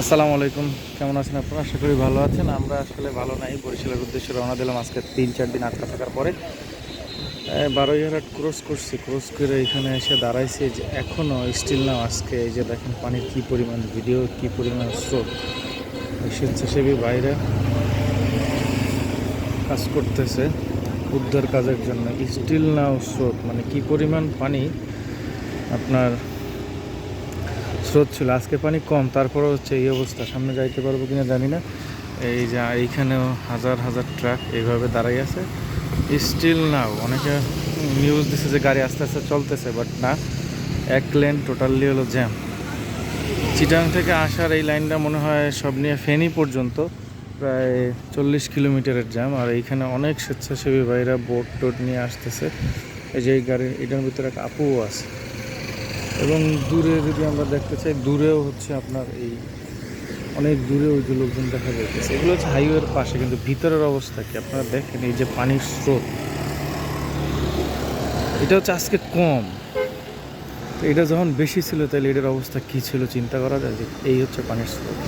আসসালামু আলাইকুম। কেমন আছেন আপনারা? আশা করি ভালো আছেন। আমরা আসলে ভালো নাই। বরিশালের উদ্দেশ্যে রওনা দিলাম আজকে তিন, চার দিন আটকা থাকার পরে। বারোইহাট ক্রস করছি। ক্রস করে এখানে এসে দাঁড়াইছি যে এখনও স্টিল নাও আজকে এই যে দেখেন পানির কী পরিমাণ ভিডিও কী পরিমাণ স্রোত। স্বেচ্ছাসেবী বাইরে কাজ করতেছে উদ্ধার কাজের জন্য। স্টিল নাও স্রোত মানে কি পরিমাণ পানি আপনার স্রোত ছিল, আজকে পানি কম তারপরে হচ্ছে এই অবস্থা। সামনে যাইতে পারব কিনা জানি না। এই যে এইখানেও হাজার হাজার ট্রাক এইভাবে দাঁড়াই আছে। স্টিল নাও, অনেকে নিউজ দিছে যে গাড়ি আস্তে আস্তে চলতেছে বাট না, এক লেন টোটালি হলো জ্যাম চিটাং থেকে আসার এই লাইনটা মনে হয় সব নিয়ে ফেনী পর্যন্ত, প্রায় চল্লিশ কিলোমিটারের জ্যাম আর এইখানে অনেক স্বেচ্ছাসেবী ভাইরা বোট টোট নিয়ে আসতেছে। এই যে এই গাড়ি এটার ভিতরে এক আপুও আছে। এবং দূরে যদি আমরা দেখতে চাই, দূরেও হচ্ছে আপনার এই অনেক দূরে ওই যে লোকজন দেখা যাইতেছে। এগুলো হচ্ছে হাইওয়ের পাশে, কিন্তু ভিতরের অবস্থা কি? আপনারা দেখেন এই যে পানির স্রোত। এটা হচ্ছে আজকে কম। এটা যখন বেশি ছিল, তাহলে এটার অবস্থা কি ছিল চিন্তা করা যায় যে এই হচ্ছে পানির স্রোত।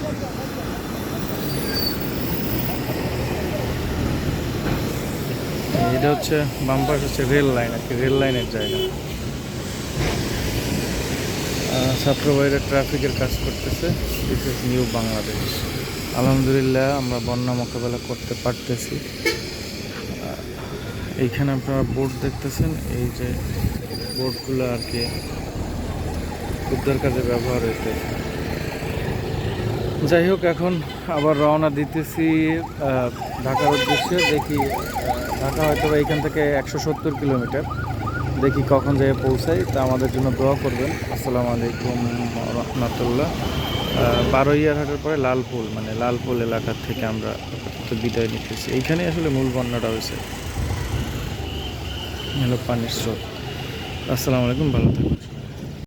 এটা হচ্ছে বাম্পার হচ্ছে রেল লাইন, আর কি রেল লাইনের জায়গা। ছাত্র ভাইরা ট্রাফিকের কাজ করতেছে। দিস ইজ নিউ বাংলাদেশ আলহামদুলিল্লাহ, আমরা বন্যা মোকাবেলা করতে পারতেছি। এইখানে আপনারা বোর্ড দেখতেছেন, এই যে বোর্ডগুলো আর কি উদ্ধার কাজে ব্যবহার হইতেছে। যাই হোক, এখন আবার রওনা দিতেছি ঢাকার উদ্দেশ্যে। দেখি ঢাকা হয়তো বা এখান থেকে একশো সত্তর কিলোমিটার। দেখি কখন যেয়ে পৌঁছাই, তা আমাদের জন্য দোয়া করবেন। আসসালামু আলাইকুম রহমতুল্লাহ। হাটের পরে লালপুল মানে লালপুল এলাকার থেকে আমরা বিদায় নিতেছি। এইখানে আসলে মূল বন্যাটা হয়েছে। হলো পানির স্রোত। আসসালামু আলাইকুম, ভালো থাকুন।